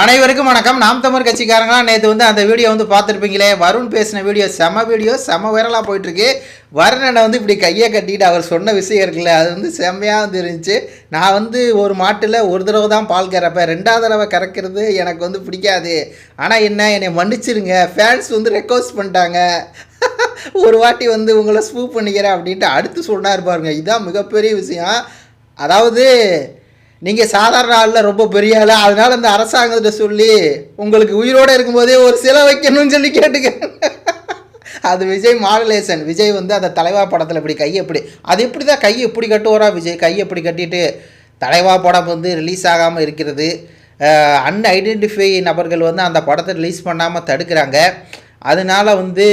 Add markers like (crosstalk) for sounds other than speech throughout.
அனைவருக்கும் வணக்கம். நாம் தமிழ் கட்சிக்காரங்களாம் நேற்று வந்து அந்த வீடியோ வந்து பார்த்துருப்பீங்களே வருண் பேசின வீடியோ செம வீடியோ செம வைரலாக போயிட்டுருக்கு. வருணனை வந்து இப்படி கையை கட்டிட்டு அவர் சொன்ன விஷயம் இருக்குல்ல அது வந்து செம்மையாக வந்து இருந்துச்சு நான் வந்து ஒரு மாட்டில் ஒரு தடவை தான் பால் கறப்பேன். ரெண்டாவது தடவை கறக்கிறது எனக்கு வந்து பிடிக்காது. ஆனால் என்ன என்னை மன்னிச்சிருங்க. ஃபேன்ஸ் வந்து ரெக்வஸ்ட் பண்ணிட்டாங்க. (laughs) ஒரு வாட்டி வந்து உங்களை ஸ்பூப் பண்ணிக்கிறேன் அப்படின்ட்டு அடுத்து சொன்னார் பாருங்க. இதுதான் மிகப்பெரிய விஷயம். அதாவது நீங்கள் சாதாரண ஆளில் ரொம்ப பெரிய ஆள் அதனால அந்த அரசாங்கத்தை சொல்லி உங்களுக்கு உயிரோடு இருக்கும்போதே ஒரு சிலை வைக்கணும்னு சொல்லி கேட்டுக்க. அது விஜய் மாடலேசன் விஜய் வந்து அந்த தலைவா படத்தில் இப்படி கை எப்படி அது எப்படி தான் கை எப்படி கட்டுவாரா விஜய்? கை எப்படி கட்டிட்டு தலைவா படம் வந்து ரிலீஸ் ஆகாமல் இருக்கிறது. அன்ஐடென்டிஃபை நபர்கள் வந்து அந்த படத்தை ரிலீஸ் பண்ணாமல் தடுக்கிறாங்க. அதனால வந்து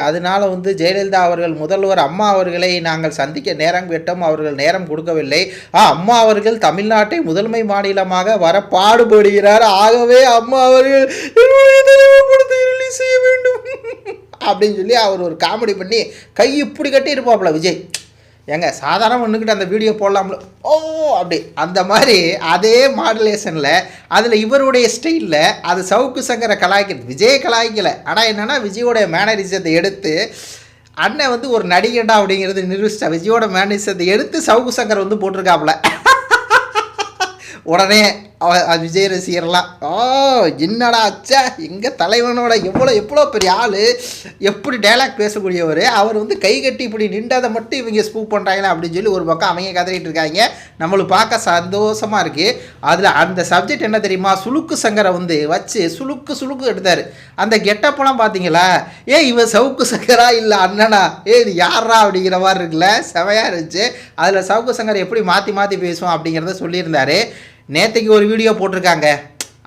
அதனால வந்து ஜெயலலிதா அவர்கள் முதல்வர் அம்மா அவர்களை நாங்கள் சந்திக்க நேரம் கேட்டோம் அவர்கள் நேரம் கொடுக்கவில்லை. ஆ அம்மா அவர்கள் தமிழ்நாட்டை முதன்மை மாநிலமாக வர பாடுபடுகிறார். ஆகவே அம்மா அவர்கள் என்னுடைய ரிலீஸ் செய்ய வேண்டும். (laughs) அப்படின்னு சொல்லி அவர் ஒரு காமெடி பண்ணி கை இப்படி கட்டி இருப்பாப்புல விஜய். ஏங்க சாதாரண ஒன்றுக்கிட்ட அந்த வீடியோ போடலாம்ல. ஓ அப்படி. அந்த மாதிரி அதே மாடுலேஷனில் அதில் இவருடைய ஸ்டைலில் அது சவுக்கு சங்கரை கலாய்க்கிறது விஜய் கலாய்க்கலை. ஆனால் என்னென்னா விஜயோடைய மேனரிசத்தை எடுத்து அண்ணன் வந்து ஒரு நடிகண்டா அப்படிங்கிறது நிரூபிச்சிட்டா விஜயோட மேனரிசத்தை எடுத்து சவுக்கு சங்கர் வந்து போட்டிருக்காப்புல. உடனே அவ அது விஜய் ரசிகர்லாம் ஓ என்னடா அச்சா எங்கள் தலைவனோட எவ்வளோ எவ்வளோ பெரிய ஆள் எப்படி டைலாக் பேசக்கூடியவர் அவர் வந்து கை கட்டி இப்படி நின்றதை மட்டும் இவங்க ஸ்பூப் பண்ணுறாங்களே அப்படின்னு சொல்லி ஒரு பக்கம் அவங்க கதறிட்டு இருக்காங்க. நம்மளுக்கு பார்க்க சந்தோஷமாக இருக்குது அதில் அந்த சப்ஜெக்ட் என்ன தெரியுமா? சுளுக்கு சங்கரை வந்து வச்சு சுளுக்கு சுளுக்கு எடுத்தார். அந்த கெட்டப்பெல்லாம் பார்த்தீங்களா? ஏ இவன் சவுக்கு சங்கரா இல்லை அண்ணனா? ஏ இது யாரா அப்படிங்கிற மாதிரி இருக்குல்ல. செவையாக இருந்துச்சு. அதில் சவுக்கு சங்கர் எப்படி மாற்றி மாற்றி பேசுவோம் அப்படிங்கிறத சொல்லியிருந்தாரு. நேற்றுக்கு ஒரு வீடியோ போட்டிருக்காங்க.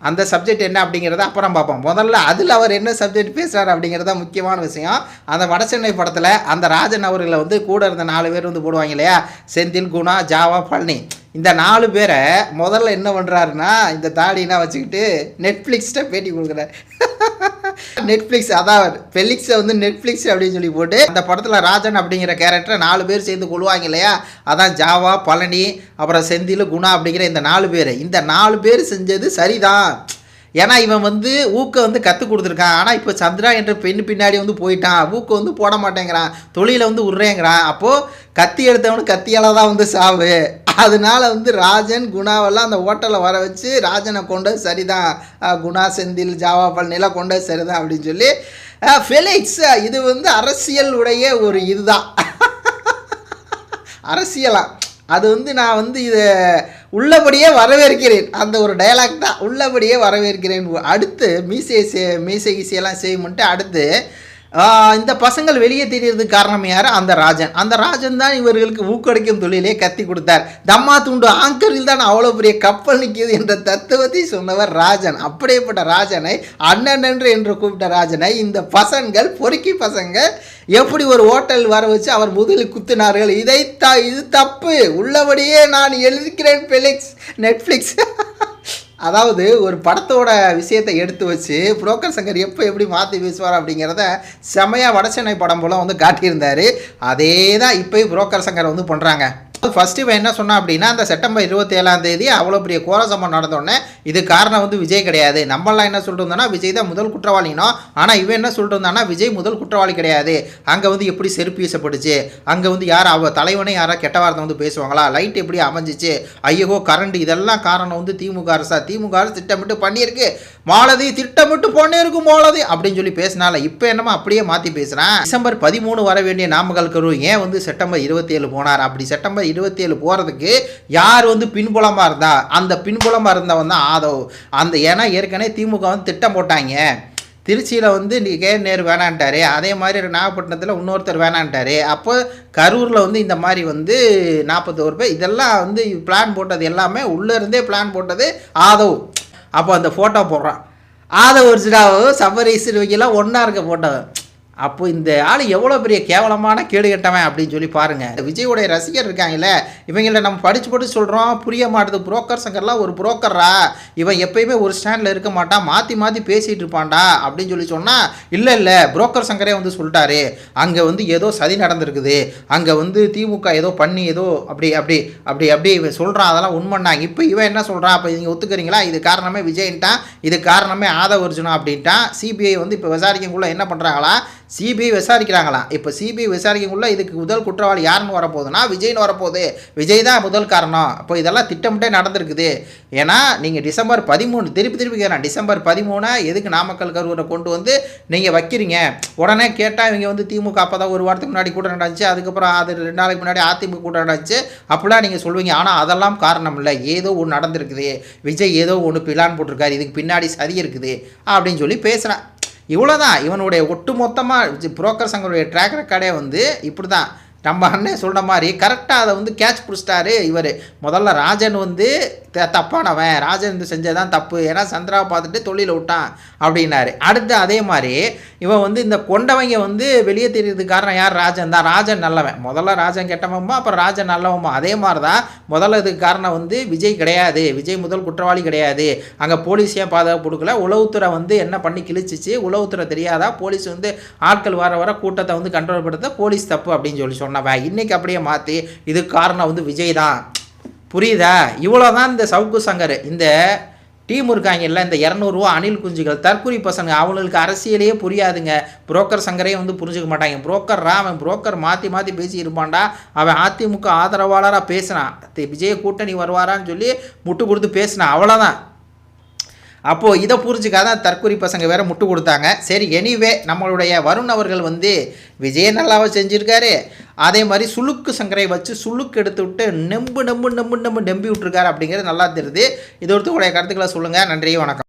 அந்த சப்ஜெக்ட் என்ன அப்படிங்கிறத அப்புறம் பார்ப்போம். முதல்ல அதில் அவர் என்ன சப்ஜெக்ட் பேசுகிறார் அப்படிங்கிறத முக்கியமான விஷயம். அந்த வடசென்னை படத்தில் அந்த ராஜன் அவர்களை வந்து கூட இருந்த நாலு பேர் வந்து போடுவாங்க இல்லையா? செந்தில் குணா ஜாவா பழனி. இந்த நாலு பேரை முதல்ல என்ன பண்ணுறாருன்னா இந்த தாடினா வச்சுக்கிட்டு நெட்ஃப்ளிக்ஸ்கிட்ட பேட்டி கொடுக்குறாரு. (laughs) நெட்ஃப்ளிக்ஸ் அதான் ஃபெலிக்ஸை வந்து நெட்ஃப்ளிக்ஸ் அப்படின்னு சொல்லி போட்டு அந்த படத்தில் ராஜன் அப்படிங்கிற கேரக்டரை நாலு பேர் சேர்ந்து கொள்வாங்க இல்லையா? அதான் ஜாவா பழனி அப்புறம் செந்தில் குணா அப்படிங்கிற இந்த நாலு பேர். இந்த நாலு பேர் செஞ்சது சரிதான். ஏன்னா இவன் வந்து ஊக்க வந்து கற்றுக் கொடுத்துருக்கான். ஆனால் இப்போ சந்திரா என்ற பெண் பின்னாடி வந்து போயிட்டான். ஊக்க வந்து போட மாட்டேங்கிறான். தொழிலை வந்து உடுறேங்கிறான் அப்போது கத்தி எடுத்தவனு கத்தியால் தான் வந்து சாவு. அதனால வந்து ராஜன் குணாவெல்லாம் அந்த ஹோட்டலில் வர வச்சு ராஜனை கொண்டது சரிதான். குணா செந்தில் ஜாவா பழனிலாம் கொண்டது சரிதான் அப்படின்னு சொல்லி ஃபெலிக்ஸ் இது வந்து அரசியல் உடைய ஒரு இதுதான். அரசியலாம் அது வந்து நான் வந்து இதை உள்ளபடியே வரவேற்கிறேன். அந்த ஒரு டைலாக் தான். உள்ளபடியே வரவேற்கிறேன். அடுத்து மீசை மீசை கீசையெல்லாம் செய்யும்ட்டு அடுத்து இந்த பசங்கள் வெளியே தெரியறதுக்கு காரணம் யார்? அந்த ராஜன். அந்த ராஜன் தான் இவர்களுக்கு ஊக்கடிக்கும் தொழிலே கத்தி கொடுத்தார். தம்மா துண்டு ஆங்கரில் தான் அவ்வளோ பெரிய கப்பல் நிற்கிது என்ற தத்துவத்தை சொன்னவர் ராஜன். அப்படியேப்பட்ட ராஜனை அண்ணன் என்று என்று கூப்பிட்ட ராஜனை இந்த பசங்கள் பொறுக்கி பசங்க எப்படி ஒரு ஹோட்டல் வர வச்சு அவர் முதலில் குத்தினார்கள்? இதை த இது தப்பு. உள்ளபடியே நான் எழுதிக்கிறேன் ஃபெலிக்ஸ் நெட்ஃப்ளிக்ஸ் (laughs) அதாவது ஒரு படத்தோட விஷயத்தை எடுத்து வச்சு புரோக்கர் சங்கர் எப்போ எப்படி மாற்றி பேசுவார் அப்படிங்கிறத செமையாக வடசென்னை படம் போல் வந்து காட்டியிருந்தார். அதே தான் இப்போயும் புரோக்கர் சங்கர் வந்து பண்ணுறாங்க ஃபர்ஸ்ட் இவன் என்ன சொன்னான் அப்படின்னா அந்த செப்டம்பர் இருபத்தி ஏழாம் தேதி அவ்வளோ பெரிய கோர சம்பவம் நடந்தோடனே இது காரணம் வந்து விஜய் கிடையாது. நம்மளாம் என்ன சொல்லிட்டு இருந்தோம்னா விஜய் தான் முதல் குற்றவாளினோ ஆனால் இவன் என்ன சொல்லிட்டு இருந்தானா விஜய் முதல் குற்றவாளி கிடையாது. அங்கே வந்து எப்படி செருப்பு வீசப்பட்டுச்சு? அங்கே வந்து யார் அவ தலைவனே யாராவது கெட்ட வார்த்தை வந்து பேசுவாங்களா? லைட் எப்படி அமைஞ்சிச்சு? ஐயோ கரண்ட் இதெல்லாம் காரணம் வந்து திமுக அரசா? திமுக அரசு திட்டமிட்டு பண்ணியிருக்கு. மாலதி திட்டமிட்டு இருக்கும் மாலதி அப்படின்னு சொல்லி பேசினால இப்போ என்னமோ அப்படியே மாற்றி பேசுகிறேன் டிசம்பர் பதிமூணு வர வேண்டிய நாமக்கல் கரு ஏன் வந்து செப்டம்பர் இருபத்தி ஏழு போனார்? அப்படி செப்டம்பர் இருபத்தி ஏழு போகிறதுக்கு யார் வந்து பின்புலமாக இருந்தா? அந்த பின்புலமாக இருந்தவன் தான் ஆதவ். அந்த ஏன்னா ஏற்கனவே திமுக வந்து திட்டம் போட்டாங்க. திருச்சியில் வந்து நீ கே நேரு வேணான்ட்டாரு. அதே மாதிரி நாகப்பட்டினத்தில் இன்னொருத்தர் வேணான்ட்டாரு. அப்போ கரூரில் வந்து இந்த மாதிரி வந்து நாற்பத்தோரு பேர் இதெல்லாம் வந்து பிளான் போட்டது எல்லாமே உள்ளே இருந்தே பிளான் போட்டது ஆதவ். அப்போ அந்த ஃபோட்டோ போடுறான். ஆத ஒரிஜினாவும் சபரீஸ் வைக்கலாம். ஒன்றா இருக்க ஃபோட்டோ அப்போ இந்த ஆள் எவ்வளோ பெரிய கேவலமான கேடு கெட்டவன் அப்படின்னு சொல்லி பாருங்க. இந்த விஜயோடைய ரசிகர் இருக்காங்கல்ல இவங்கள நம்ம படிச்சு படிச்சு சொல்கிறோம் புரிய மாட்டுது. புரோக்கர் சங்கர்லாம் ஒரு புரோக்கரா இவன் எப்பயுமே ஒரு ஸ்டாண்டில் இருக்க மாட்டான் மாற்றி மாற்றி பேசிகிட்டு இருப்பான்டா அப்படின்னு சொல்லி சொன்னால் இல்லை இல்லை புரோக்கர் சங்கரே வந்து சொல்லிட்டாரு. அங்கே வந்து ஏதோ சதி நடந்திருக்குது. அங்கே வந்து திமுக ஏதோ பண்ணி ஏதோ அப்படி அப்படி அப்படி அப்படி இவன் சொல்கிறான் அதெல்லாம் உண்மைனாங்க இப்போ இவன் என்ன சொல்கிறான் அப்போ நீங்கள் ஒத்துக்கிறீங்களா? இது காரணமே விஜயன்ட்டான். இது காரணமே ஆதவ அர்ஜுனா அப்படின்ட்டான். சிபிஐ வந்து இப்போ விசாரிக்கக்குள்ளே என்ன பண்ணுறாங்களா சிபிஐ விசாரிக்கிறாங்களாம் இப்போ சிபிஐ விசாரிக்கக்குள்ளே இதுக்கு முதல் குற்றவாளி யாருன்னு வரப்போகுதுன்னா விஜய்னு வரப்போகுது. விஜய் தான் முதல் காரணம். அப்போ இதெல்லாம் திட்டமிட்டே நடந்திருக்குது. ஏன்னா நீங்கள் டிசம்பர் பதிமூணு திருப்பி திருப்பி கேட்குறேன் டிசம்பர் பதிமூணை எதுக்கு நாமக்கல் கருவூரை கொண்டு வந்து நீங்கள் வைக்கிறீங்க? உடனே கேட்டால் இவங்க வந்து திமுக அப்போ தான் ஒரு வாரத்துக்கு முன்னாடி கூட்டம் நடந்துச்சு. அதுக்கப்புறம் அது ரெண்டு நாளைக்கு முன்னாடி அதிமுக கூட்டம் நடந்துச்சு. அப்படிலாம் நீங்கள் சொல்லுவீங்க. ஆனால் அதெல்லாம் காரணம் இல்லை. ஏதோ ஒன்று நடந்திருக்குது. விஜய் ஏதோ ஒன்று பிளான் போட்டிருக்காரு. இதுக்கு பின்னாடி சதி இருக்குது. அப்படின்னு சொல்லி பேசுகிறேன் இவ்வளோதான் இவனுடைய ஒட்டு மொத்தமாக புரோக்கர் சங்கருடைய ட்ராக் ரெக்கார்டே வந்து இப்படி தான் நம்ம அண்ணன் சொல்கிற மாதிரி கரெக்டாக அதை வந்து கேட்ச் பிடிச்சிட்டாரு இவர். முதல்ல ராஜன் வந்து த- தப்பானவன். ராஜன் வந்து செஞ்சதான் தப்பு. ஏன்னா சந்திராவை பார்த்துட்டு தொழில விட்டான் அப்படின்னாரு. அடுத்து அதே மாதிரி இவன் வந்து இந்த கொண்டவங்க வந்து வெளியே தெரியறது காரணம் யார்? ராஜன் தான். ராஜன் நல்லவன். முதல்ல ராஜன் கெட்டவமா அப்புறம் ராஜன் நல்லவமா அதே மாதிரி தான் முதல்ல இதுக்கு காரணம் வந்து விஜய் கிடையாது. விஜய் முதல் குற்றவாளி கிடையாது. அங்கே போலீஸ் ஏன் பாதுகாப்பு கொடுக்கல? உளவுத்துறை வந்து என்ன பண்ணி கிழிச்சிச்சு? உளவுத்துறை தெரியாதா? போலீஸ் வந்து ஆட்கள் வர வர கூட்டத்தை வந்து கண்ட்ரோல் படுத்த போலீஸ் தப்பு அப்படின்னு சொல்லி பண்ணவன் இன்றைக்கி அப்படியே மாற்றி இதுக்கு காரணம் வந்து விஜய் தான். புரியுதா? இவ்வளோ தான் இந்த சவுக்கு சங்கர். இந்த டீம் இருக்காங்கல்ல இந்த இரநூறுவா அணில் குஞ்சுகள் தற்கூரி பசங்க அவங்களுக்கு அரசியலையே புரியாதுங்க. புரோக்கர் சங்கரையும் வந்து புரிஞ்சுக்க மாட்டாங்க. புரோக்கர்ரா அவன் புரோக்கர் மாற்றி மாற்றி பேசி இருப்பான்டா அவன் அதிமுக ஆதரவாளராக பேசினான். தி- விஜய் கூட்டணி வருவாரான்னு சொல்லி முட்டு கொடுத்து பேசினான். அவ்வளோதான் அப்போது இதை புரிஞ்சுக்காத தற்கொலை பசங்க வேறு முட்டு கொடுத்தாங்க. சரி எனிவே நம்மளுடைய வருண் அவர்கள் வந்து விஜய நல்லாவை செஞ்சுருக்காரு. அதே மாதிரி சுளுக்கு சங்கரை வச்சு சுளுக்கு எடுத்து விட்டு நெம்பு நெம்பு நெம்பு நெம்பு நம்பி விட்டுருக்காரு அப்படிங்கிறது நல்லா தெரியுது. இது ஒருத்தருடைய கருத்துக்களை சொல்லுங்கள் நன்றி வணக்கம்.